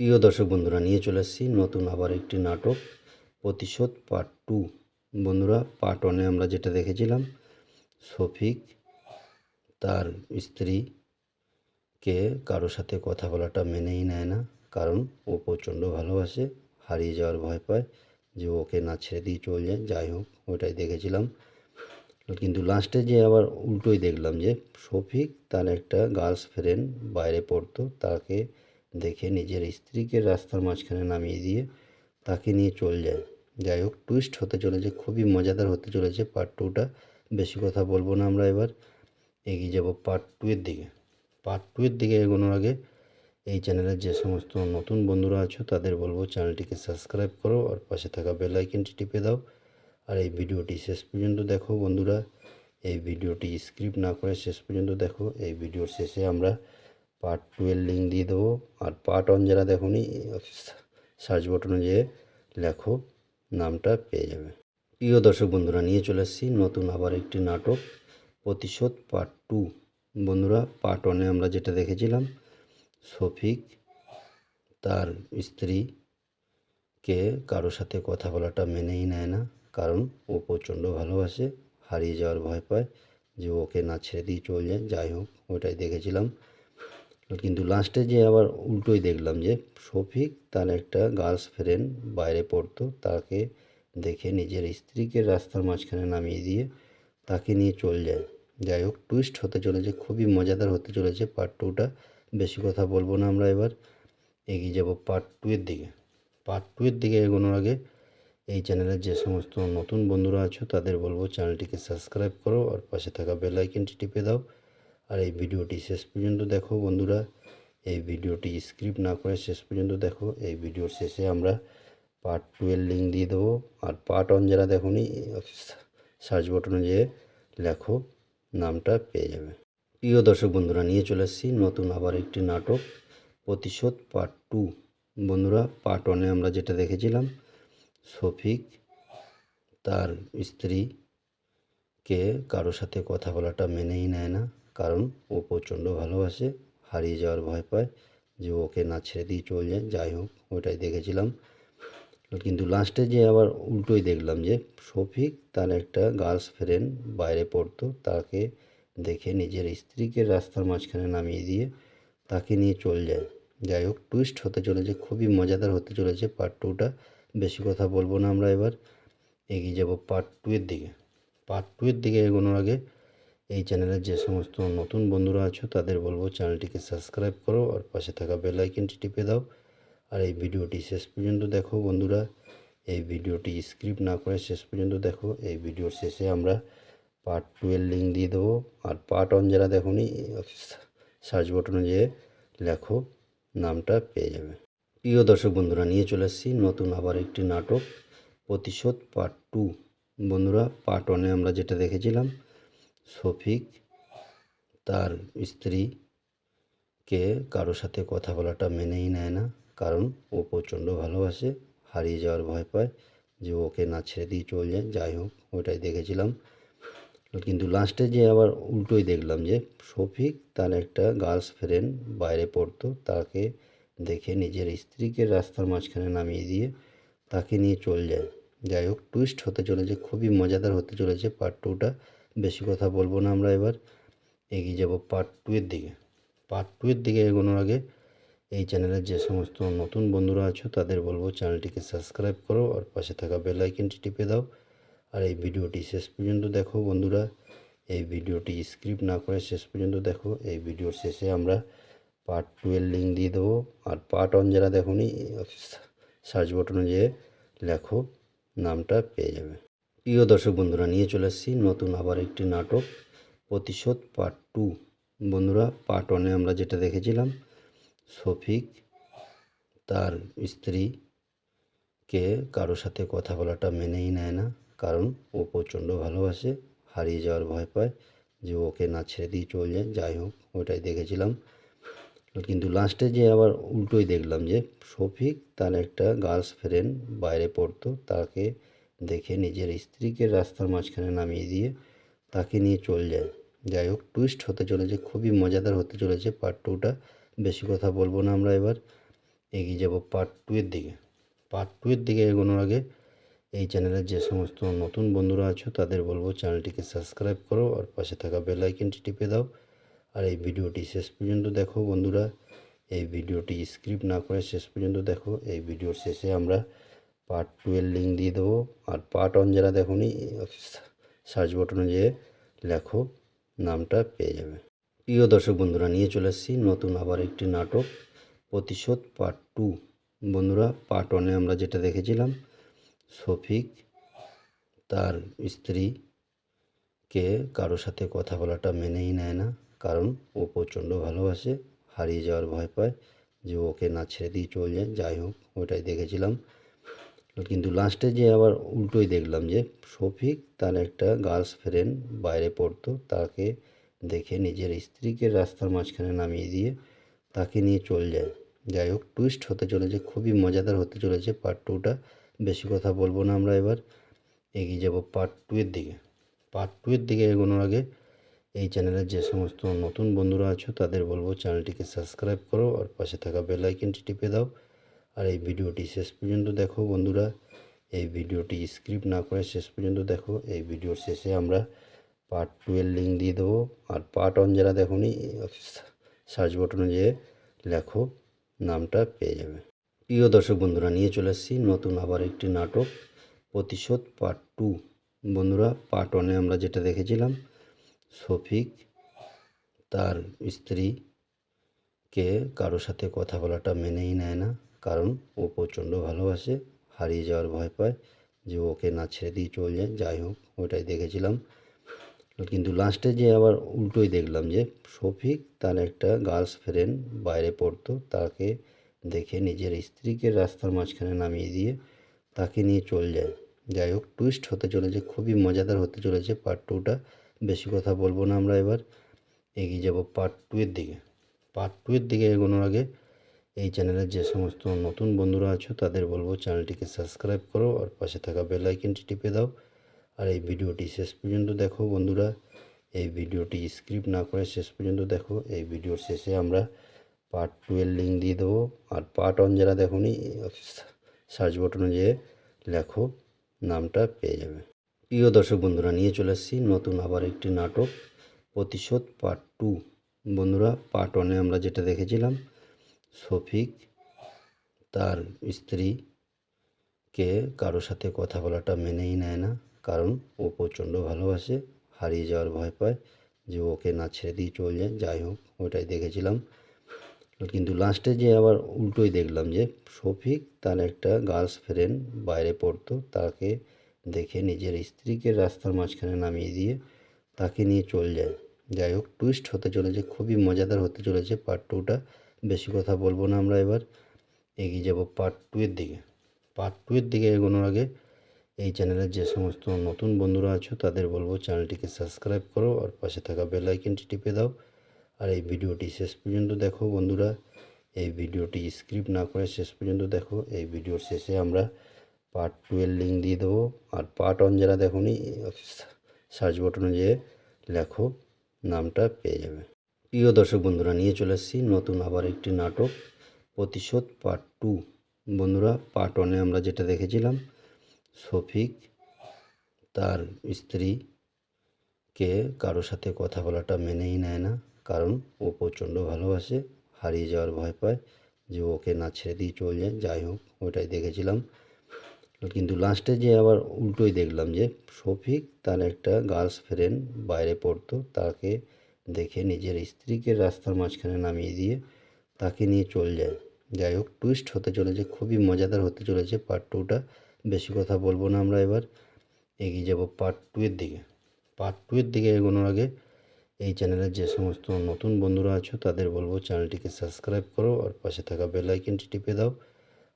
প্রিয় দর্শক বন্ধুরা, নিয়ে চলে এসেছি নতুন আবার একটি নাটক, প্রতিশোধ পার্ট টু। বন্ধুরা, পার্ট ওয়ানে আমরা যেটা দেখেছিলাম, শফিক তার স্ত্রীকে কারোর সাথে কথা বলাটা মেনেই নেয় না, কারণ ও প্রচণ্ড ভালোবাসে, হারিয়ে যাওয়ার ভয় পায় যে ওকে না ছেড়ে দিয়ে চলে যায়। যাই হোক, ওটাই দেখেছিলাম। কিন্তু লাস্টে যে আবার উল্টোই দেখলাম যে শফিক তার একটা গার্লস ফ্রেন্ড বাইরে পড়তো, তাকে দেখে নিজের স্ত্রীকে রাস্তার মাঝখানে নামিয়ে দিয়ে তাকে নিয়ে চলে যায়। যাই হোক টুইস্ট হতে চলেছে, খুবই মজাদার হতে চলেছে পার্ট টুটা বেশি কথা বলব না আমরা এবার। এগিয়ে যাব পার্ট টু এর দিকে। পার্ট টু এর দিকে এগোনোর আগে এই চ্যানেলের যে সমস্ত নতুন বন্ধুরা আছো, তাদের বলব চ্যানেলটিকে সাবস্ক্রাইব করো আর পাশে থাকা বেল আইকনটি টিপে দাও। আর এই ভিডিওটি শেষ পর্যন্ত দেখো বন্ধুরা। এই ভিডিওটি স্ক্রিপ্ট না করে শেষ পর্যন্ত দেখো। এই ভিডিওর শেষে আমরা পার্ট টু লিঙ্ক দিয়ে দেবো। আর পার্ট ওয়ান যারা দেখোনি সার্চ বটনে যেয়ে লেখো, নামটা পেয়ে যাবে। প্রিয় দর্শক বন্ধুরা, নিয়ে চলে এসেছি নতুন আবার একটি নাটক, প্রতিশোধ পার্ট টু বন্ধুরা পার্ট ওয়ানে আমরা যেটা দেখেছিলাম, শফিক তার স্ত্রীকে কারোর সাথে কথা বলাটা মেনেই নেয় না, কারণ ও প্রচণ্ড ভালোবাসে, হারিয়ে যাওয়ার ভয় পায় যে ওকে না ছেড়ে দিয়ে চলে যায়। যাই হোক ওটাই দেখেছিলাম। কিন্তু লাস্টে যে আবার উল্টোই দেখলাম যে শফিক তার একটা গার্লস ফ্রেন্ড বাইরে পড়তো, তাকে দেখে নিজের স্ত্রীকে রাস্তার মাঝখানে নামিয়ে দিয়ে তাকে নিয়ে চলে যায়। যাই হোক টুইস্ট হতে চলেছে, খুবই মজাদার হতে চলেছে পার্ট টুটা বেশি কথা বলব না আমরা এবার, এগিয়ে যাব পার্ট টু এর দিকে। পার্ট টু এর দিকে এগোনোর আগে এই চ্যানেলের যে সমস্ত নতুন বন্ধুরা আছো, তাদের বলব চ্যানেলটিকে সাবস্ক্রাইব করো আর পাশে থাকা বেল আইকনটি টিপে দাও। আর এই ভিডিওটি শেষ পর্যন্ত দেখো বন্ধুরা। এই ভিডিওটি স্ক্রিপ্ট না করে শেষ পর্যন্ত দেখো। এই ভিডিওর শেষে আমরা পার্ট টু এর লিঙ্ক দিয়ে দেবো। আর পার্ট ওয়ান যারা দেখোনি সার্চ বটনে যেয়ে লেখো, নামটা পেয়ে যাবে। প্রিয় দর্শক বন্ধুরা, নিয়ে চলে এসেছি নতুন আবার একটি নাটক, প্রতিশোধ পার্ট টু বন্ধুরা পার্ট ওয়ানে আমরা যেটা দেখেছিলাম, শফিক তার স্ত্রীকে কারোর সাথে কথা বলাটা মেনেই নেয় না। কারণ ও প্রচণ্ড ভালোবাসে, হারিয়ে যাওয়ার ভয় পায় যে ওকে না ছেড়ে দিয়ে চলে যায়। যাই হোক ওটাই দেখেছিলাম। কিন্তু লাস্টে যে আবার উল্টোই দেখলাম যে শফিক তার একটা গার্লস ফ্রেন্ড বাইরে পড়তো, তাকে দেখে নিজের স্ত্রীকে রাস্তার মাঝখানে নামিয়ে দিয়ে তাকে নিয়ে চলে যায়। যাই হোক টুইস্ট হতে চলেছে, খুবই মজাদার হতে চলেছে পার্ট টুটা বেশি কথা বলব না আমরা এবার, এগিয়ে যাব পার্ট টু এর দিকে। পার্ট টু এর দিকে এগোনোর আগে এই চ্যানেলের যে সমস্ত নতুন বন্ধুরা আছো, তাদের বলব চ্যানেলটিকে সাবস্ক্রাইব করো আর পাশে থাকা বেল আইকনটি টিপে দাও। আর এই ভিডিওটি শেষ পর্যন্ত দেখো বন্ধুরা। এই ভিডিওটি স্ক্রিপ্ট না করে শেষ পর্যন্ত দেখো। এই ভিডিওর শেষে আমরা পার্ট টু এর লিঙ্ক দিয়ে দেবো। আর পার্ট ওয়ান যারা দেখোনি, সার্চ বটনে যেয়ে লেখো, নামটা পেয়ে যাবে। প্রিয় দর্শক বন্ধুরা, নিয়ে চলে এসেছি নতুন আবার একটি নাটক প্রতিশোধ পার্ট টু। বন্ধুরা, পার্ট ওয়ানে আমরা যেটা দেখেছিলাম শফিক, তার স্ত্রীকে কারোর সাথে কথা বলাটা মেনেই নেয় না। কারণ ও প্রচণ্ড ভালোবাসে, হারিয়ে যাওয়ার ভয় পায় যে ওকে না ছেড়ে দিয়ে চলে যায়। যাই হোক ওটাই দেখেছিলাম। কিন্তু লাস্টে যে আবার উল্টোই দেখলাম যে শফিক তার একটা গার্লস ফ্রেন্ড বাইরে পড়তো, তাকে দেখে নিজের স্ত্রীকে রাস্তার মাঝখানে নামিয়ে দিয়ে তাকে নিয়ে চলে যায়। যাই হোক টুইস্ট হতে চলেছে, খুবই মজাদার হতে চলেছে পার্ট টুটা বেশি কথা বলব না আমরা এবার। এগিয়ে যাব পার্ট টু এর দিকে। পার্ট টু এর দিকে এগোনোর আগে এই চ্যানেলের যে সমস্ত নতুন বন্ধুরা আছো, তাদের বলব চ্যানেলটিকে সাবস্ক্রাইব করো আর পাশে থাকা বেল আইকনটি টিপে দাও। আর এই ভিডিওটি শেষ পর্যন্ত দেখো বন্ধুরা। এই ভিডিওটি স্ক্রিপ্ট না করে শেষ পর্যন্ত দেখো। এই ভিডিওর শেষে আমরা পার্ট টু এর লিঙ্ক দিয়ে দেবো। আর পার্ট ওয়ান যারা দেখোনি সার্চ বটনে যেয়ে লেখো, নামটা পেয়ে যাবে। প্রিয় দর্শক বন্ধুরা, নিয়ে চলে এসেছি নতুন আবার একটি নাটক, প্রতিশোধ পার্ট টু। বন্ধুরা, পার্ট ওয়ানে আমরা যেটা দেখেছিলাম, শফিক তার স্ত্রীকে কারোর সাথে কথা বলাটা মেনেই নেয় না, কারণ ও প্রচণ্ড ভালোবাসে, হারিয়ে যাওয়ার ভয় পায় যে ওকে না ছেড়ে দিয়ে চলে যায়। যাই হোক ওটাই দেখেছিলাম। কিন্তু লাস্টে যে আবার উল্টোই দেখলাম যে শফিক তার একটা গার্লস ফ্রেন্ড বাইরে পড়তো, তাকে দেখে নিজের স্ত্রীকে রাস্তার মাঝখানে নামিয়ে দিয়ে তাকে নিয়ে চলে যায়। যাই হোক টুইস্ট হতে চলেছে, খুবই মজাদার হতে চলেছে পার্ট টুটা বেশি কথা বলব না আমরা এবার। এগিয়ে যাব পার্ট টু এর দিকে। পার্ট টু এর দিকে এগোনোর আগে এই চ্যানেলের যে সমস্ত নতুন বন্ধুরা আছো, তাদের বলব চ্যানেলটিকে সাবস্ক্রাইব করো আর পাশে থাকা বেল আইকনটি টিপে দাও। আর এই ভিডিওটি শেষ পর্যন্ত দেখো বন্ধুরা। এই ভিডিওটি স্ক্রিপ্ট না করে শেষ পর্যন্ত দেখো। এই ভিডিওর শেষে আমরা পার্ট টু এর লিঙ্ক দিয়ে দেবো। আর পার্ট ওয়ান যারা দেখোনি সার্চ বটনে যেয়ে লেখো, নামটা পেয়ে যাবে। প্রিয় দর্শক বন্ধুরা, নিয়ে চলে এসেছি নতুন আবার একটি নাটক, প্রতিশোধ পার্ট টু বন্ধুরা পার্ট ওয়ানে আমরা যেটা দেখেছিলাম, শফিক তার স্ত্রীকে কারোর সাথে কথা বলাটা মেনেই নেয় না, কারণ ও প্রচণ্ড ভালোবাসে, হারিয়ে যাওয়ার ভয় পায় যে ওকে না ছেড়ে দিয়ে চলে যায়। যাই হোক, ওটাই দেখেছিলাম। কিন্তু লাস্টে যে আবার উল্টোই দেখলাম যে শফিক তার একটা গার্লস ফ্রেন্ড বাইরে পড়তো, তাকে দেখে নিজের স্ত্রীকে রাস্তার মাঝখানে নামিয়ে দিয়ে তাকে নিয়ে চলে যায়। যাই হোক টুইস্ট হতে চলেছে, খুবই মজাদার হতে চলেছে পার্ট টুটা বেশি কথা বলব না আমরা এবার, এগিয়ে যাব পার্ট টু এর দিকে। পার্ট টু এর দিকে এগোনোর আগে এই চ্যানেলের যে সমস্ত নতুন বন্ধুরা আছো, তাদের বলব চ্যানেলটিকে সাবস্ক্রাইব করো আর পাশে থাকা বেল আইকনটি টিপে দাও। আর এই ভিডিওটি শেষ পর্যন্ত দেখো বন্ধুরা। এই ভিডিওটি স্ক্রিপ্ট না করে শেষ পর্যন্ত দেখো। এই ভিডিওর শেষে আমরা পার্ট টু লিঙ্ক দিয়ে দেবো। আর পার্ট ওয়ান যারা দেখোনি সার্চ বটনে যেয়ে লেখো, নামটা পেয়ে যাবে। প্রিয় দর্শক বন্ধুরা, নিয়ে চলে এসেছি নতুন আবার একটি নাটক, প্রতিশোধ পার্ট টু বন্ধুরা পার্ট ওয়ানে আমরা যেটা দেখেছিলাম, শফিক তার স্ত্রীকে কারোর সাথে কথা বলাটা মেনেই নেয় না। কারণ ও প্রচণ্ড ভালোবাসে, হারিয়ে যাওয়ার ভয় পায় যে ওকে না ছেড়ে দিয়ে চলে যায়। যাই হোক, ওটাই দেখেছিলাম। কিন্তু লাস্টে যে আবার উল্টোই দেখলাম যে শফিক তার একটা গার্লস ফ্রেন্ড বাইরে পড়তো, তাকে দেখে নিজের স্ত্রীকে রাস্তার মাঝখানে নামিয়ে দিয়ে তাকে নিয়ে চলে যায়। যাই হোক টুইস্ট হতে চলেছে, খুবই মজাদার হতে চলেছে পার্ট টুটা বেশি কথা বলব না আমরা এবার, এগিয়ে যাব পার্ট টু এর দিকে। পার্ট টু এর দিকে এগোনোর আগে এই চ্যানেলের যে সমস্ত নতুন বন্ধুরা আছো, তাদের বলব চ্যানেলটিকে সাবস্ক্রাইব করো আর পাশে থাকা বেল আইকনটি টিপে দাও। আর এই ভিডিওটি শেষ পর্যন্ত দেখো বন্ধুরা। এই ভিডিওটি স্ক্রিপ্ট না করে শেষ পর্যন্ত দেখো। এই ভিডিওর শেষে আমরা পার্ট টু এর লিঙ্ক দিয়ে দেবো। আর পার্ট ওয়ান যারা দেখোনি সার্চ বটনে যেয়ে লেখো, নামটা পেয়ে যাবে। প্রিয় দর্শক বন্ধুরা, নিয়ে চলে এসেছি নতুন আবার একটি নাটক প্রতিশোধ পার্ট টু বন্ধুরা পার্ট ওয়ানে আমরা যেটা দেখেছিলাম শফিক, তার স্ত্রীকে কারোর সাথে কথা বলাটা মেনেই নেয় না, কারণ ও প্রচণ্ড ভালোবাসে, হারিয়ে যাওয়ার ভয় পায় যে ওকে না ছেড়ে দিয়ে চলে যায়। যাই হোক ওটাই দেখেছিলাম। কিন্তু লাস্টে যে আবার উল্টোই দেখলাম যে শফিক তার একটা গার্লস ফ্রেন্ড বাইরে পড়তো, তাকে দেখে নিজের স্ত্রীকে রাস্তার মাঝখানে নামিয়ে দিয়ে তাকে নিয়ে চলে যায়। যাই হোক টুইস্ট হতে চলেছে, খুবই মজাদার হতে চলেছে পার্ট টুটা বেশি কথা বলব না আমরা এবার। এগিয়ে যাব পার্ট টু এর দিকে। পার্ট টু এর দিকে এগোনোর আগে এই চ্যানেলের যে সমস্ত নতুন বন্ধুরা আছো, তাদের বলব চ্যানেলটিকে সাবস্ক্রাইব করো আর পাশে থাকা বেল আইকনটি টিপে দাও। আর এই ভিডিওটি শেষ পর্যন্ত দেখো বন্ধুরা। এই ভিডিওটি স্ক্রিপ্ট না করে শেষ পর্যন্ত দেখো। এই ভিডিওর শেষে আমরা পার্ট টু এর লিঙ্ক দিয়ে দেবো। আর পার্ট ওয়ান যারা দেখোনি সার্চ বটনে যেয়ে লেখো, নামটা পেয়ে যাবে। প্রিয় দর্শক বন্ধুরা, নিয়ে চলে এসেছি নতুন আবার একটি নাটক, প্রতিশোধ পার্ট টু। বন্ধুরা, পার্ট ওয়ানে আমরা যেটা দেখেছিলাম, শফিক তার স্ত্রীকে কারোর সাথে কথা বলাটা মেনেই নেয় না, কারণ ও প্রচণ্ড ভালোবাসে, হারিয়ে যাওয়ার ভয় পায় যে ওকে না ছেড়ে দিয়ে চলে যায়। যাই হোক ওটাই দেখেছিলাম। কিন্তু লাস্টে যে আবার উল্টোই দেখলাম যে শফিক তার একটা গার্লস ফ্রেন্ড বাইরে পড়তো, তাকে দেখে নিজের স্ত্রীকে রাস্তার মাঝখানে নামিয়ে দিয়ে তাকে নিয়ে চলে যায়। যাই হোক টুইস্ট হতে চলেছে, খুবই মজাদার হতে চলেছে পার্ট টুটা বেশি কথা বলব না আমরা এবার। এগিয়ে যাব পার্ট টু এর দিকে। পার্ট টু এর দিকে এগোনোর আগে এই চ্যানেলের যে সমস্ত নতুন বন্ধুরা আছো, তাদের বলব চ্যানেলটিকে সাবস্ক্রাইব করো আর পাশে থাকা বেল আইকনটি টিপে দাও।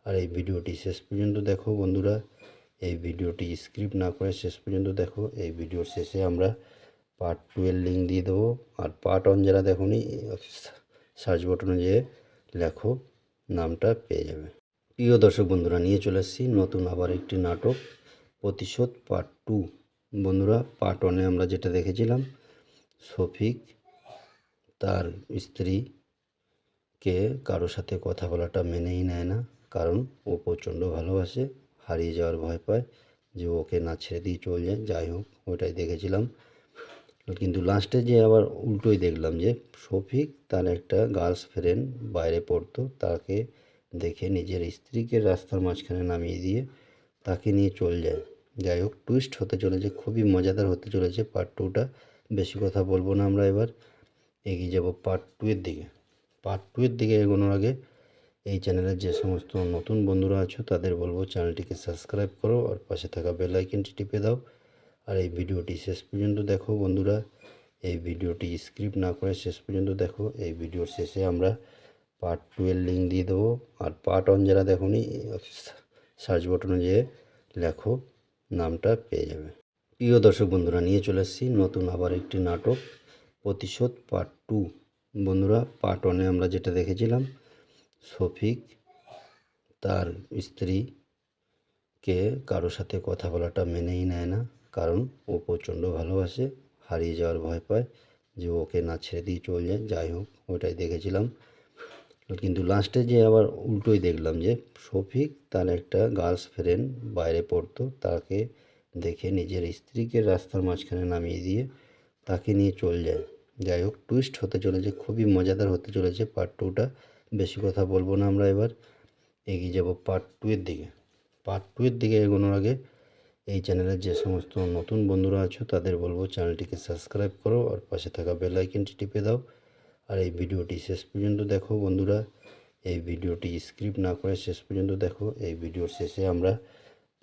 আর এই ভিডিওটি শেষ পর্যন্ত দেখো বন্ধুরা। এই ভিডিওটি স্ক্রিপ্ট না করে শেষ পর্যন্ত দেখো। এই ভিডিওর শেষে আমরা পার্ট টু লিঙ্ক দিয়ে দেবো। আর পার্ট ওয়ান যারা দেখোনি সার্চ বটনে যেয়ে লেখো, নামটা পেয়ে যাবে। প্রিয় দর্শক বন্ধুরা, নিয়ে চলে এসেছি নতুন আবার একটি নাটক, প্রতিশোধ পার্ট টু বন্ধুরা পার্ট ওয়ানে আমরা যেটা দেখেছিলাম, শফিক তার কে কারোর সাথে কথা বলাটা মেনেই নেয় না, কারণ ও প্রচণ্ড ভালোবাসে, হারিয়ে যাওয়ার ভয় পায় যে ওকে না ছেড়ে দিয়ে চলে যায়। যাই হোক, ওইটাই দেখেছিলাম। কিন্তু লাস্টে যে আবার উল্টোই দেখলাম যে শফিক তার একটা গার্লস ফ্রেন্ড বাইরে পড়তো, তাকে দেখে নিজের স্ত্রীকে রাস্তার মাঝখানে নামিয়ে দিয়ে তাকে নিয়ে চলে যায়। যাই হোক টুইস্ট হতে চলেছে, খুবই মজাদার হতে চলেছে পার্ট টুটা বেশি কথা বলব না আমরা এবার, এগিয়ে যাব পার্ট টু এর দিকে। পার্ট টু এর দিকে এগোনোর আগে এই চ্যানেলের যে সমস্ত নতুন বন্ধুরা আছো, তাদের বলব চ্যানেলটিকে সাবস্ক্রাইব করো আর পাশে থাকা বেল আইকনটি টিপে দাও। আর এই ভিডিওটি শেষ পর্যন্ত দেখো বন্ধুরা। এই ভিডিওটি স্ক্রিপ্ট না করে শেষ পর্যন্ত দেখো। এই ভিডিওর শেষে আমরা পার্ট টু এর লিঙ্ক দিয়ে দেবো। আর পার্ট ওয়ান যারা দেখোনি সার্চ বটনে যেয়ে লেখো, নামটা পেয়ে যাবে। প্রিয় দর্শক বন্ধুরা, নিয়ে চলে এসেছি নতুন আবার একটি নাটক, প্রতিশোধ পার্ট টু বন্ধুরা পার্ট ওয়ানে আমরা যেটা দেখেছিলাম, শফিক তার স্ত্রীকে কারোর সাথে কথা বলাটা মেনেই নেয় না। কারণ ও প্রচণ্ড ভালোবাসে, হারিয়ে যাওয়ার ভয় পায় যে ওকে না ছেড়ে দিয়ে চলে যায়। যাই হোক ওইটাই দেখেছিলাম। কিন্তু লাস্টে যে আবার উল্টোই দেখলাম যে শফিক তার একটা গার্লস ফ্রেন্ড বাইরে পড়তো, তাকে দেখে নিজের স্ত্রীকে রাস্তার মাঝখানে নামিয়ে দিয়ে তাকে নিয়ে চলে যায়। যাই হোক টুইস্ট হতে চলেছে, খুবই মজাদার হতে চলেছে পার্ট টুটা বেশি কথা বলব না আমরা এবার, এগিয়ে যাব পার্ট টু এর দিকে। পার্ট টু এর দিকে এগোনোর আগে এই চ্যানেলের যে সমস্ত নতুন বন্ধুরা আছো, তাদের বলব চ্যানেলটিকে সাবস্ক্রাইব করো আর পাশে থাকা বেল আইকনটি টিপে দাও। আর এই ভিডিওটি শেষ পর্যন্ত দেখো বন্ধুরা। এই ভিডিওটি স্ক্রিপ্ট না করে শেষ পর্যন্ত দেখো। এই ভিডিওর শেষে আমরা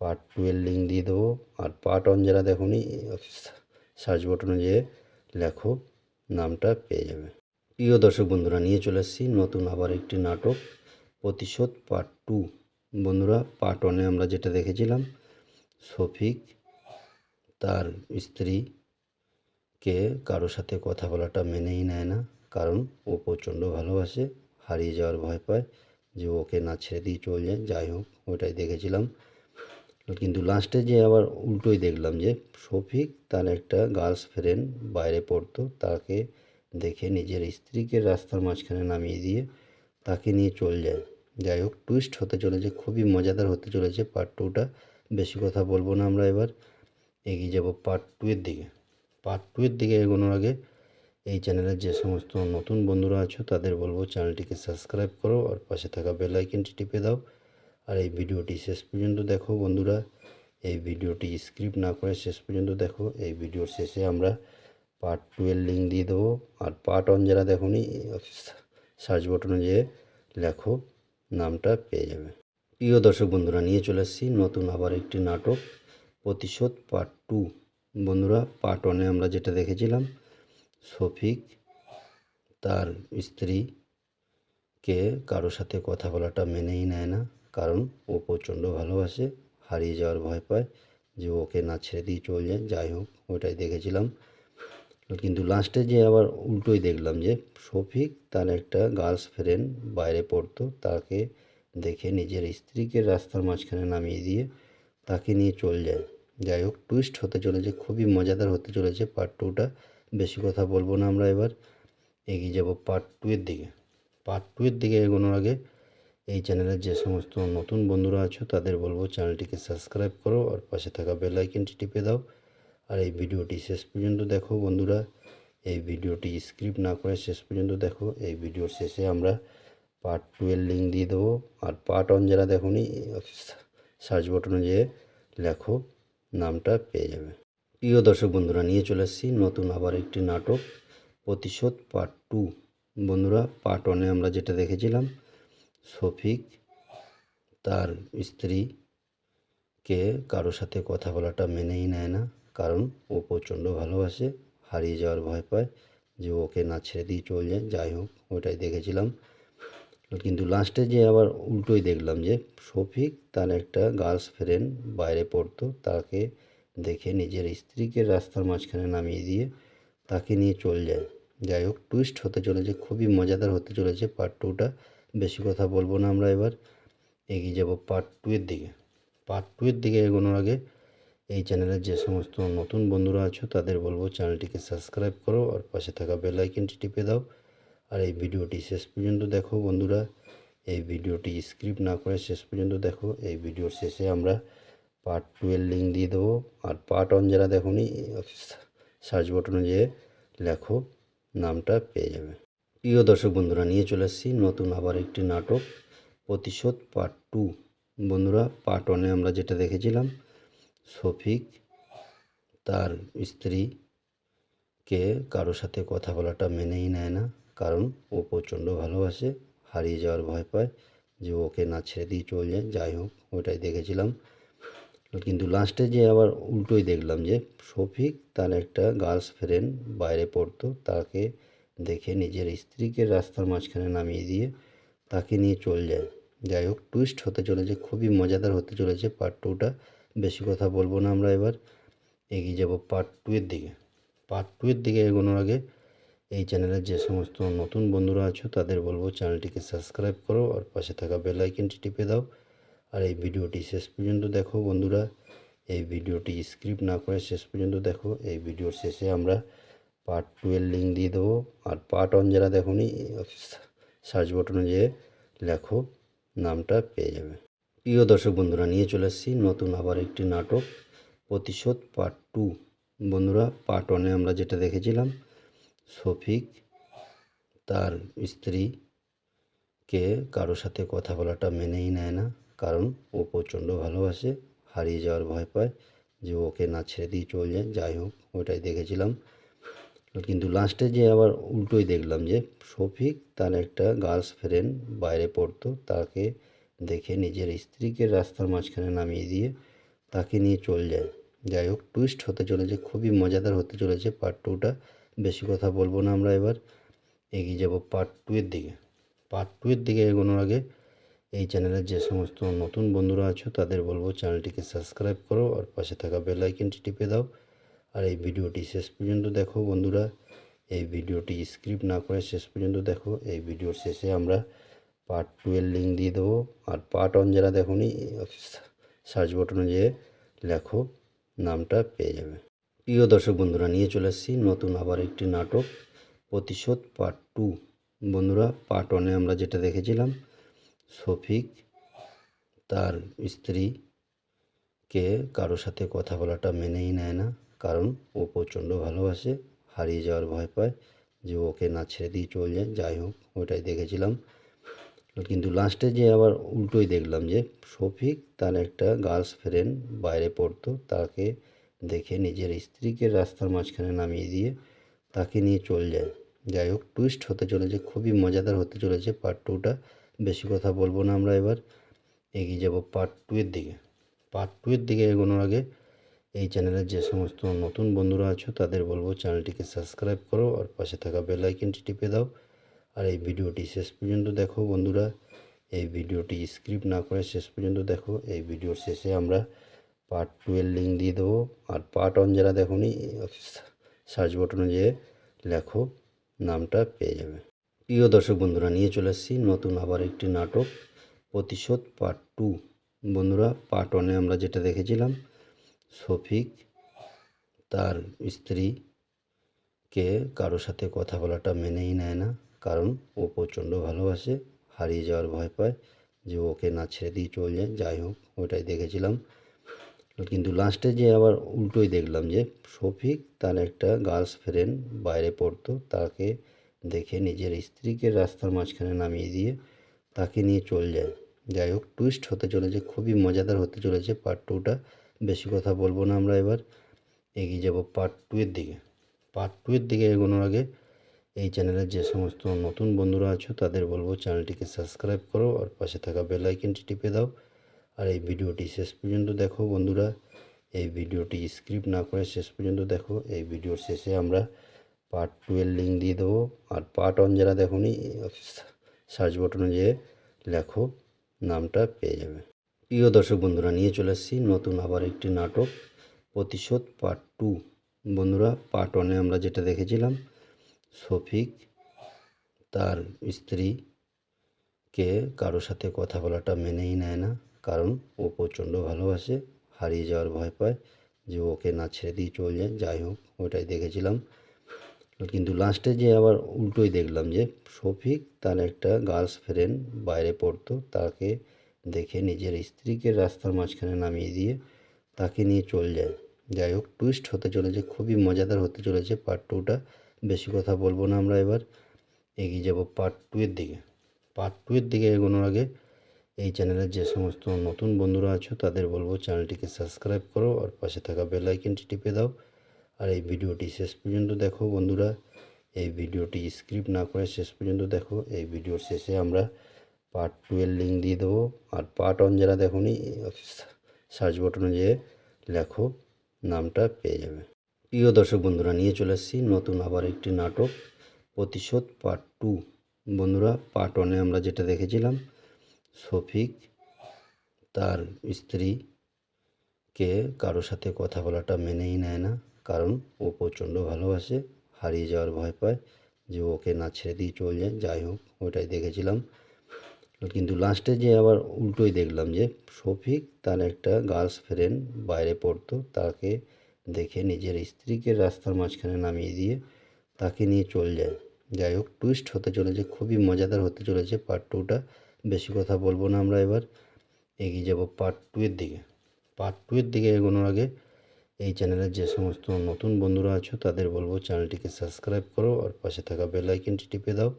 পার্ট টু এর লিঙ্ক দিয়ে দেবো। আর পার্ট ওয়ান যারা দেখোনি সার্চ বটনে যেয়ে লেখো, নামটা পেয়ে যাবে। প্রিয় দর্শক বন্ধুরা, নিয়ে চলে এসেছি নতুন আবার একটি নাটক, প্রতিশোধ পার্ট টু বন্ধুরা পার্ট ওয়ানে আমরা যেটা দেখেছিলাম শফিক, তার স্ত্রীকে কারোর সাথে কথা বলাটা মেনেই নেয় না। কারণ ও প্রচণ্ড ভালোবাসে, হারিয়ে যাওয়ার ভয় পায় যে ওকে না ছেড়ে দিয়ে চলে যায়। যাই হোক ওইটাই দেখেছিলাম। কিন্তু লাস্টে যে আবার উল্টোই দেখলাম যে শফিক তার একটা গার্লস ফ্রেন্ড বাইরে পড়তো। তাকে দেখে নিজের স্ত্রীকে রাস্তার মাঝখানে নামিয়ে দিয়ে তাকে নিয়ে চলে যায়। যাই হোক টুইস্ট হতে চলেছে, খুবই মজাদার হতে চলেছে পার্ট টুটা বেশি কথা বলব না আমরা এবার। এগিয়ে যাব পার্ট টু এর দিকে। পার্ট টু এর দিকে এগোনোর আগে এই চ্যানেলের যে সমস্ত নতুন বন্ধুরা আছো, তাদের বলব চ্যানেলটিকে সাবস্ক্রাইব করো আর পাশে থাকা বেল আইকনটি টিপে দাও। আর এই ভিডিওটি শেষ পর্যন্ত দেখো বন্ধুরা। এই ভিডিওটি স্ক্রিপ্ট না করে শেষ পর্যন্ত দেখো। এই ভিডিওর শেষে আমরা পার্ট টু এর লিঙ্ক দিয়ে দেবো। আর পার্ট ওয়ান যারা দেখোনি সার্চ বটনে যেয়ে লেখো, নামটা পেয়ে যাবে। প্রিয় দর্শক বন্ধুরা, নিয়ে চলে এসেছি নতুন আবার একটি নাটক, প্রতিশোধ পার্ট টু। বন্ধুরা, পার্ট ওয়ানে আমরা যেটা দেখেছিলাম, শফিক তার স্ত্রীকে কারোর সাথে কথা বলাটা মেনেই নেয় না, কারণ ও প্রচণ্ড ভালোবাসে, হারিয়ে যাওয়ার ভয় পায় যে ওকে না ছেড়ে দিয়ে চলে যায়। যাই হোক ওইটাই দেখেছিলাম। কিন্তু লাস্টে যে আবার উল্টোই দেখলাম যে শফিক তার একটা গার্লস ফ্রেন্ড বাইরে পড়তো, তাকে দেখে নিজের স্ত্রীকে রাস্তার মাঝখানে নামিয়ে দিয়ে তাকে নিয়ে চলে যায়। যাই হোক টুইস্ট হতে চলেছে, খুবই মজাদার হতে চলেছে পার্ট টুটা বেশি কথা বলব না আমরা এবার। এগিয়ে যাব পার্ট টু এর দিকে। পার্ট টু এর দিকে এগোনোর আগে এই চ্যানেলের যে সমস্ত নতুন বন্ধুরা আছো, তাদের বলব চ্যানেলটিকে সাবস্ক্রাইব করো আর পাশে থাকা বেল আইকনটি টিপে দাও। আর এই ভিডিওটি শেষ পর্যন্ত দেখো বন্ধুরা। এই ভিডিওটি স্ক্রিপ্ট না করে শেষ পর্যন্ত দেখো। এই ভিডিওর শেষে আমরা পার্ট টু এর লিঙ্ক দিয়ে দেবো। আর পার্ট ওয়ান যারা দেখোনি সার্চ বটনে যেয়ে লেখো, নামটা পেয়ে যাবে। প্রিয় দর্শক বন্ধুরা, নিয়ে চলে এসেছি নতুন আবার একটি নাটক, প্রতিশোধ পার্ট টু বন্ধুরা পার্ট ওয়ানে আমরা যেটা দেখেছিলাম, শফিক তার স্ত্রীকে কারোর সাথে কথা বলাটা মেনেই নেয় না, কারণ ও প্রচণ্ড ভালোবাসে, হারিয়ে যাওয়ার ভয় পায় যে ওকে না ছেড়ে দিয়ে চলে যায়। যাই হোক, ওইটাই দেখেছিলাম। কিন্তু লাস্টে যে আবার উল্টোই দেখলাম যে শফিক তার একটা গার্লস ফ্রেন্ড বাইরে পড়তো, তাকে দেখে নিজের স্ত্রীকে রাস্তার মাঝখানে নামিয়ে দিয়ে তাকে নিয়ে চলে যায়। যাই হোক টুইস্ট হতে চলেছে, খুবই মজাদার হতে চলেছে পার্ট টুটা বেশি কথা বলব না আমরা এবার, এগিয়ে যাব পার্ট টু এর দিকে। পার্ট টু এর দিকে এগোনোর আগে এই চ্যানেলের যে সমস্ত নতুন বন্ধুরা আছো, তাদের বলব চ্যানেলটিকে সাবস্ক্রাইব করো আর পাশে থাকা বেল আইকনটি টিপে দাও। আর এই ভিডিওটি শেষ পর্যন্ত দেখো বন্ধুরা। এই ভিডিওটি স্ক্রিপ্ট না করে শেষ পর্যন্ত দেখো। এই ভিডিওর শেষে আমরা পার্ট টু এর লিঙ্ক দিয়ে দেবো। আর পার্ট ওয়ান যারা দেখোনি সার্চ বটনে যেয়ে লেখো, নামটা পেয়ে যাবে। প্রিয় দর্শক বন্ধুরা, নিয়ে চলে এসেছি নতুন আবার একটি নাটক, প্রতিশোধ পার্ট টু বন্ধুরা পার্ট ওয়ানে আমরা যেটা দেখেছিলাম, শফিক তার স্ত্রীকে কারও সাথে কথা বলাটা মেনেই নেয় না। কারণ ও প্রচণ্ড ভালোবাসে, হারিয়ে যাওয়ার ভয় পায় যে ওকে না ছেড়ে দিয়ে চলে যায়। যাই হোক ওটাই দেখেছিলাম। কিন্তু লাস্টে যে আবার উল্টোই দেখলাম যে শফিক তার একটা গার্লস ফ্রেন্ড বাইরে পড়তো, তাকে দেখে নিজের স্ত্রীকে রাস্তার মাঝখানে নামিয়ে দিয়ে তাকে নিয়ে চলে যায়। যাই হোক টুইস্ট হতে চলেছে, খুবই মজাদার হতে চলেছে পার্ট টুটা বেশি কথা বলব না আমরা এবার, এগিয়ে যাব পার্ট টু এর দিকে। পার্ট টু এর দিকে এগোনোর আগে এই চ্যানেলের যে সমস্ত নতুন বন্ধুরা আছো, তাদের বলব চ্যানেলটিকে সাবস্ক্রাইব করো আর পাশে থাকা বেল আইকনটি টিপে দাও। আর এই ভিডিওটি শেষ পর্যন্ত দেখো বন্ধুরা। এই ভিডিওটি স্ক্রিপ্ট না করে শেষ পর্যন্ত দেখো। এই ভিডিওর শেষে আমরা পার্ট টু এর লিঙ্ক দিয়ে দেবো। আর পার্ট ওয়ান যারা দেখোনি সার্চ বটনে যেয়ে লেখো, নামটা পেয়ে যাবে। প্রিয় দর্শক বন্ধুরা, নিয়ে চলে এসেছি নতুন আবার একটি নাটক প্রতিশোধ পার্ট টু। বন্ধুরা, পার্ট ওয়ানে আমরা যেটা দেখেছিলাম শফিক, তার স্ত্রীকে কারও সাথে কথা বলাটা মেনেই নেয় না। কারণ ও প্রচণ্ড ভালোবাসে, হারিয়ে যাওয়ার ভয় পায় যে ওকে না ছেড়ে দিয়ে চলে যায়। যাই হোক ওইটাই দেখেছিলাম। কিন্তু লাস্টে যে আবার উল্টোই দেখলাম যে শফিক তার একটা গার্লস ফ্রেন্ড বাইরে পড়তো। তাকে দেখে নিজের স্ত্রীকে রাস্তার মাঝখানে নামিয়ে দিয়ে তাকে নিয়ে চলে যায়। যাই হোক টুইস্ট হতে চলেছে, খুবই মজাদার হতে চলেছে পার্ট টুটা বেশি কথা বলব না আমরা এবার। এগিয়ে যাব পার্ট টু এর দিকে। পার্ট টু এর দিকে এগোনোর আগে এই চ্যানেলের যে সমস্ত নতুন বন্ধুরা আছো, তাদের বলব চ্যানেলটিকে সাবস্ক্রাইব করো আর পাশে থাকা বেল আইকনটি টিপে দাও। আর এই ভিডিওটি শেষ পর্যন্ত দেখো বন্ধুরা। এই ভিডিওটি স্ক্রিপ্ট না করে শেষ পর্যন্ত দেখো। এই ভিডিওর শেষে আমরা পার্ট টু এর লিঙ্ক দিয়ে দেবো। আর পার্ট ওয়ান যারা দেখোনি সার্চ বটনে যেয়ে লেখো, নামটা পেয়ে যাবে। প্রিয় দর্শক বন্ধুরা, নিয়ে চলে এসেছি নতুন আবার একটি নাটক, প্রতিশোধ পার্ট টু। বন্ধুরা, পার্ট ওয়ানে আমরা যেটা দেখেছিলাম, শফিক তার স্ত্রীকে কারও সাথে কথা বলাটা মেনেই নেয় না, কারণ ও প্রচণ্ড ভালোবাসে, হারিয়ে যাওয়ার ভয় পায় যে ওকে না ছেড়ে দিয়ে চলে যায়। যাই হোক, ওইটাই দেখেছিলাম। কিন্তু লাস্টে যে আবার উল্টোই দেখলাম যে শফিক তার একটা গার্লস ফ্রেন্ড বাইরে পড়তো, তাকে দেখে নিজের স্ত্রীকে রাস্তার মাঝখানে নামিয়ে দিয়ে তাকে নিয়ে চলে যায়। যাই হোক টুইস্ট হতে চলেছে, খুবই মজাদার হতে চলেছে পার্ট টুটা বেশি কথা বলব না আমরা এবার। এগিয়ে যাব পার্ট টু এর দিকে। পার্ট টু এর দিকে এগোনোর আগে এই চ্যানেলের যে সমস্ত নতুন বন্ধুরা আছো, তাদের বলব চ্যানেলটিকে সাবস্ক্রাইব করো আর পাশে থাকা বেল আইকনটি টিপে দাও। আর এই ভিডিওটি শেষ পর্যন্ত দেখো বন্ধুরা। এই ভিডিওটি স্ক্রিপ্ট না করে শেষ পর্যন্ত দেখো। এই ভিডিওর শেষে আমরা পার্ট টু লিঙ্ক দিয়ে দেবো। আর পার্ট ওয়ান যারা দেখোনি সার্চ বটনে যেয়ে লেখো, নামটা পেয়ে যাবে। প্রিয় দর্শক বন্ধুরা, নিয়ে চলে এসেছি নতুন আবার একটি নাটক, প্রতিশোধ পার্ট টু বন্ধুরা পার্ট ওয়ানে আমরা যেটা দেখেছিলাম, শফিক তার স্ত্রীকে কারোর সাথে কথা বলাটা মেনেই নেয় না, কারণ ও প্রচণ্ড ভালোবাসে, হারিয়ে যাওয়ার ভয় পায় যে ওকে না ছেড়ে দিয়ে চলে যায়। যাই হোক ওইটাই দেখেছিলাম। কিন্তু লাস্টে যে আবার উল্টোই দেখলাম যে শফিক তার একটা গার্লস ফ্রেন্ড বাইরে পড়তো, তাকে দেখে নিজের স্ত্রীকে রাস্তার মাঝখানে নামিয়ে দিয়ে তাকে নিয়ে চলে যায়। যাই হোক টুইস্ট হতে চলেছে, খুবই মজাদার হতে চলেছে পার্ট টুটা বেশি কথা বলব না আমরা এবার, এগিয়ে যাব পার্ট টু এর দিকে। পার্ট টু এর দিকে এগোনোর আগে এই চ্যানেলের যে সমস্ত নতুন বন্ধুরা আছো, তাদের বলব চ্যানেলটিকে সাবস্ক্রাইব করো আর পাশে থাকা বেল আইকনটি টিপে দাও। আর এই ভিডিওটি শেষ পর্যন্ত দেখো বন্ধুরা। এই ভিডিওটি স্ক্রিপ্ট না করে শেষ পর্যন্ত দেখো। এই ভিডিওর শেষে আমরা পার্ট টু এর লিঙ্ক দিয়ে দেবো। আর পার্ট ওয়ান যারা দেখোনি সার্চ বটনে যেয়ে লেখো, নামটা পেয়ে যাবে। প্রিয় দর্শক বন্ধুরা, নিয়ে চলে এসেছি নতুন আবার একটি নাটক, প্রতিশোধ পার্ট টু বন্ধুরা পার্ট ওয়ানে আমরা যেটা দেখেছিলাম, শফিক তার স্ত্রীকে কারও সাথে কথা বলাটা মেনেই নেয় না। কারণ ও প্রচণ্ড ভালোবাসে, হারিয়ে যাওয়ার ভয় পায় যে ওকে না ছেড়ে দিয়ে চলে যায়। যাই হোক, ওটাই দেখেছিলাম। কিন্তু লাস্টে যে আবার উল্টোই দেখলাম যে শফিক তার একটা গার্লস ফ্রেন্ড বাইরে পড়তো, তাকে দেখে নিজের স্ত্রীকে রাস্তার মাঝখানে নামিয়ে দিয়ে তাকে নিয়ে চলে যায়। যাই হোক টুইস্ট হতে চলেছে, খুবই মজাদার হতে চলেছে পার্ট টুটা বেশি কথা বলব না আমরা এবার, এগিয়ে যাব পার্ট টু এর দিকে। পার্ট টু এর দিকে এগোনোর আগে এই চ্যানেলের যে সমস্ত নতুন বন্ধুরা আছো, তাদের বলব চ্যানেলটিকে সাবস্ক্রাইব করো আর পাশে থাকা বেল আইকনটি টিপে দাও। আর এই ভিডিওটি শেষ পর্যন্ত দেখো বন্ধুরা। এই ভিডিওটি স্ক্রিপ্ট না করে শেষ পর্যন্ত দেখো। এই ভিডিওর শেষে আমরা পার্ট টু এর লিঙ্ক দিয়ে দেবো। আর পার্ট ওয়ান যারা দেখোনি সার্চ বটনে যেয়ে লেখো, নামটা পেয়ে যাবে। প্রিয় দর্শক বন্ধুরা, নিয়ে চলে এসেছি নতুন আবার একটি নাটক, প্রতিশোধ পার্ট টু বন্ধুরা পার্ট ওয়ানে আমরা যেটা দেখেছিলাম শফিক, তার স্ত্রীকে কারও সাথে কথা বলাটা মেনেই নেয় না, কারণ ও প্রচণ্ড ভালোবাসে, হারিয়ে যাওয়ার ভয় পায় যে ওকে না ছেড়ে দিয়ে চলে যায়। যাই হোক ওটাই দেখেছিলাম। কিন্তু লাস্টে যে আবার উল্টোই দেখলাম যে শফিক তার একটা গার্লস ফ্রেন্ড বাইরে পড়তো, তাকে দেখে নিজের স্ত্রীকে রাস্তার মাঝখানে নামিয়ে দিয়ে তাকে নিয়ে চলে যায়। যাই হোক টুইস্ট হতে চলেছে, খুবই মজাদার হতে চলেছে পার্ট টুটা বেশি কথা বলব না আমরা এবার। এগিয়ে যাব পার্ট টু এর দিকে। পার্ট টু এর দিকে এগোনোর আগে এই চ্যানেলের যে সমস্ত নতুন বন্ধুরা আছো, তাদের বলব চ্যানেলটিকে সাবস্ক্রাইব করো আর পাশে থাকা বেল আইকনটি টিপে দাও।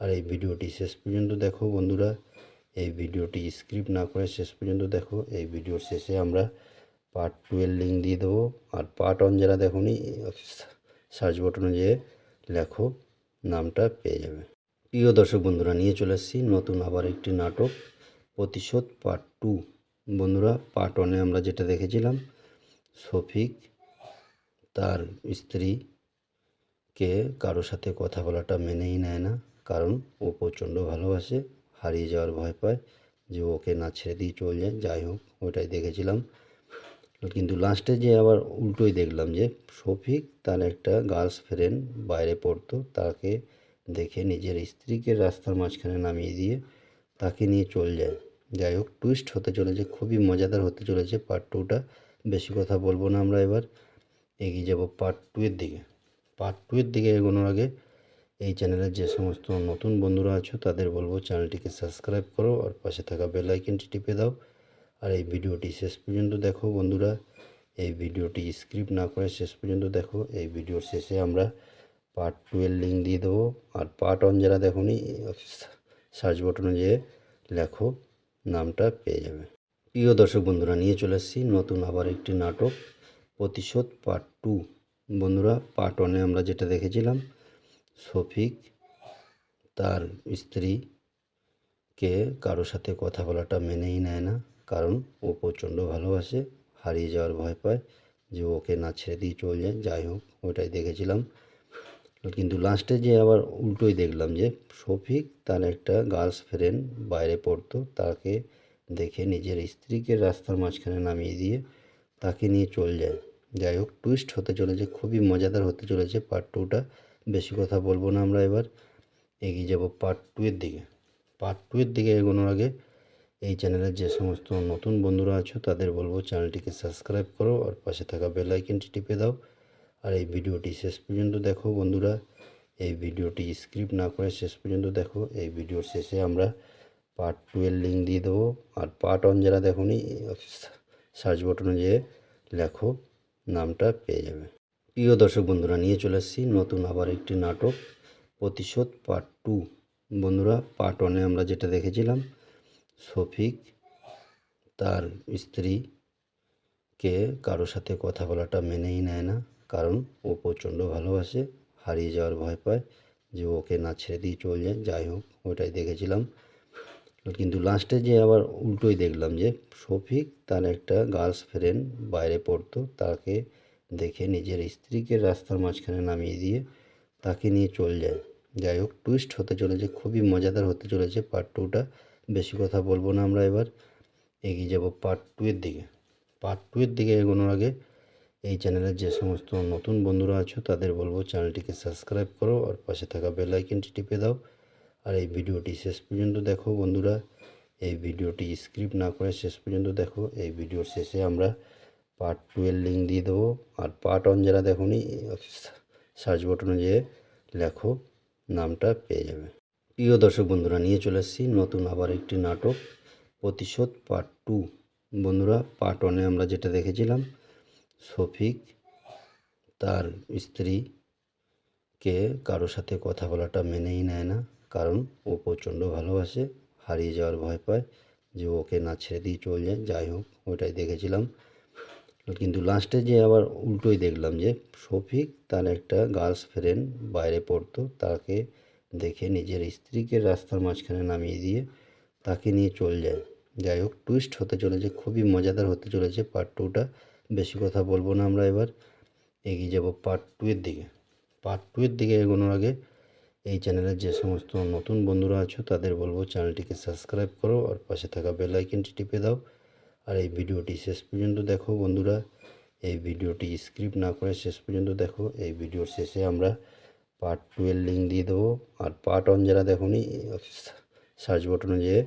আর এই ভিডিওটি শেষ পর্যন্ত দেখো বন্ধুরা। এই ভিডিওটি স্ক্রিপ্ট না করে শেষ পর্যন্ত দেখো। এই ভিডিওর শেষে আমরা পার্ট টু এর লিঙ্ক দিয়ে দেবো। আর পার্ট ওয়ান যারা দেখোনি সার্চ বটনে যেয়ে লেখো, নামটা পেয়ে যাবে। প্রিয় দর্শক বন্ধুরা, নিয়ে চলে এসেছি নতুন আবার একটি নাটক, প্রতিশোধ পার্ট টু। বন্ধুরা, পার্ট ওয়ানে আমরা যেটা দেখেছিলাম, শফিক তার স্ত্রীকে কারও সাথে কথা বলাটা মেনেই নেয় না, কারণ ও প্রচণ্ড ভালোবাসে, হারিয়ে যাওয়ার ভয় পায় যে ওকে না ছেড়ে দিয়ে চলে যায়। যাই হোক ওটাই দেখেছিলাম। কিন্তু লাস্টে যে আবার উল্টোই দেখলাম যে শফিক তার একটা গার্লস ফ্রেন্ড বাইরে পড়তো, তাকে দেখে নিজের স্ত্রীকে রাস্তার মাঝখানে নামিয়ে দিয়ে তাকে নিয়ে চলে যায়। যাই হোক টুইস্ট হতে চলেছে, খুবই মজাদার হতে চলেছে পার্ট টুটা বেশি কথা বলব না আমরা এবার। এগিয়ে যাব পার্ট টু এর দিকে। পার্ট টু এর দিকে এগোনোর আগে এই চ্যানেলের যে সমস্ত নতুন বন্ধুরা আছো, তাদের বলব চ্যানেলটিকে সাবস্ক্রাইব করো আর পাশে থাকা বেল আইকনটি টিপে দাও। আর এই ভিডিওটি শেষ পর্যন্ত দেখো বন্ধুরা। এই ভিডিওটি স্ক্রিপ্ট না করে শেষ পর্যন্ত দেখো। এই ভিডিওর শেষে আমরা পার্ট টু এর লিঙ্ক দিয়ে দেবো। আর পার্ট ওয়ান যারা দেখোনি সার্চ বটনে যেয়ে লেখো, নামটা পেয়ে যাবে। প্রিয় দর্শক বন্ধুরা, নিয়ে চলে এসেছি নতুন আবার একটি নাটক, প্রতিশোধ পার্ট টু বন্ধুরা পার্ট ওয়ানে আমরা যেটা দেখেছিলাম, শফিক তার স্ত্রীকে কারও সাথে কথা বলাটা মেনেই নেয় না, কারণ ও প্রচণ্ড ভালোবাসে, হারিয়ে যাওয়ার ভয় পায় যে ওকে না ছেড়ে দিয়ে চলে যায়। যাই হোক ওটাই দেখেছিলাম। কিন্তু লাস্টে যে আবার উল্টোই দেখলাম যে শফিক তার একটা গার্লস ফ্রেন্ড বাইরে পড়তো, তাকে দেখে নিজের স্ত্রীকে রাস্তার মাঝখানে নামিয়ে দিয়ে তাকে নিয়ে চলে যায়। যাই হোক টুইস্ট হতে চলেছে, খুবই মজাদার হতে চলেছে পার্ট টুটা বেশি কথা বলব না আমরা এবার। এগিয়ে যাব পার্ট টু এর দিকে। পার্ট টু এর দিকে এগোনোর আগে এই চ্যানেলের যে সমস্ত নতুন বন্ধুরা আছো, তাদের বলব চ্যানেলটিকে সাবস্ক্রাইব করো আর পাশে থাকা বেল আইকনটি টিপে দাও। আর এই ভিডিওটি শেষ পর্যন্ত দেখো বন্ধুরা। এই ভিডিওটি স্ক্রিপ্ট না করে শেষ পর্যন্ত দেখো। এই ভিডিওর শেষে আমরা পার্ট টু এর লিঙ্ক দিয়ে দেবো। আর পার্ট ওয়ান যারা দেখোনি সার্চ বটনে যেয়ে লেখো, নামটা পেয়ে যাবে। প্রিয় দর্শক বন্ধুরা, নিয়ে চলে এসেছি নতুন আবার একটি নাটক, প্রতিশোধ পার্ট টু বন্ধুরা পার্ট ওয়ানে আমরা যেটা দেখেছিলাম, শফিক তার স্ত্রীকে কারও সাথে কথা বলাটা মেনেই নেয় না। কারণ ও প্রচণ্ড ভালোবাসে, হারিয়ে যাওয়ার ভয় পায় যে ওকে না ছেড়ে দিয়ে চলে যায়। যাই হোক, ওটাই দেখেছিলাম। কিন্তু লাস্টে যে আবার উল্টোই দেখলাম যে শফিক তার একটা গার্লস ফ্রেন্ড বাইরে পড়তো, তাকে দেখে নিজের স্ত্রীকে রাস্তার মাঝখানে নামিয়ে দিয়ে তাকে নিয়ে চলে যায়। যাই হোক টুইস্ট হতে চলেছে, খুবই মজাদার হতে চলেছে পার্ট টুটা বেশি কথা বলব না আমরা এবার, এগিয়ে যাব পার্ট টু এর দিকে। পার্ট টু এর দিকে এগোনোর আগে এই চ্যানেলের যে সমস্ত নতুন বন্ধুরা আছো, তাদের বলব চ্যানেলটিকে সাবস্ক্রাইব করো আর পাশে থাকা বেল আইকনটি টিপে দাও। আর এই ভিডিওটি শেষ পর্যন্ত দেখো বন্ধুরা। এই ভিডিওটি স্ক্রিপ্ট না করে শেষ পর্যন্ত দেখো। এই ভিডিওর শেষে আমরা পার্ট টু এর লিঙ্ক দিয়ে দেবো। আর পার্ট ওয়ান যারা দেখোনি সার্চ বটনে যেয়ে লেখো, নামটা পেয়ে যাবে। প্রিয় দর্শক বন্ধুরা, নিয়ে চলে এসেছি নতুন আবার একটি নাটক, প্রতিশোধ পার্ট টু বন্ধুরা পার্ট ওয়ানে আমরা যেটা দেখেছিলাম শফিক, তার স্ত্রীকে কারোর সাথে কথা বলাটা মেনেই নেয় না। কারণ ও প্রচণ্ড ভালোবাসে, হারিয়ে যাওয়ার ভয় পায় যে ওকে না ছেড়ে দিয়ে চলে যায়। যাই হোক ওইটাই দেখেছিলাম। কিন্তু লাস্টে যে আবার উল্টোই দেখলাম যে শফিক তার একটা গার্লস ফ্রেন্ড বাইরে পড়তো। তাকে দেখে নিজের স্ত্রীকে রাস্তার মাঝখানে নামিয়ে দিয়ে তাকে নিয়ে চলে যায়। যাই হোক টুইস্ট হতে চলেছে, খুবই মজাদার হতে চলেছে পার্ট টুটা বেশি কথা বলব না আমরা এবার। এগিয়ে যাব পার্ট টু এর দিকে। পার্ট টু এর দিকে এগোনোর আগে এই চ্যানেলের যে সমস্ত নতুন বন্ধুরা আছো, তাদের বলব চ্যানেলটিকে সাবস্ক্রাইব করো আর পাশে থাকা বেল আইকনটি টিপে দাও। আর এই ভিডিওটি শেষ পর্যন্ত দেখো বন্ধুরা। এই ভিডিওটি স্ক্রিপ্ট না করে শেষ পর্যন্ত দেখো। এই ভিডিওর শেষে আমরা পার্ট টু এর লিঙ্ক দিয়ে দেবো। আর পার্ট ওয়ান যারা দেখোনি সার্চ বটনে যেয়ে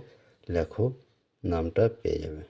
লেখো, নামটা পেয়ে যাবে।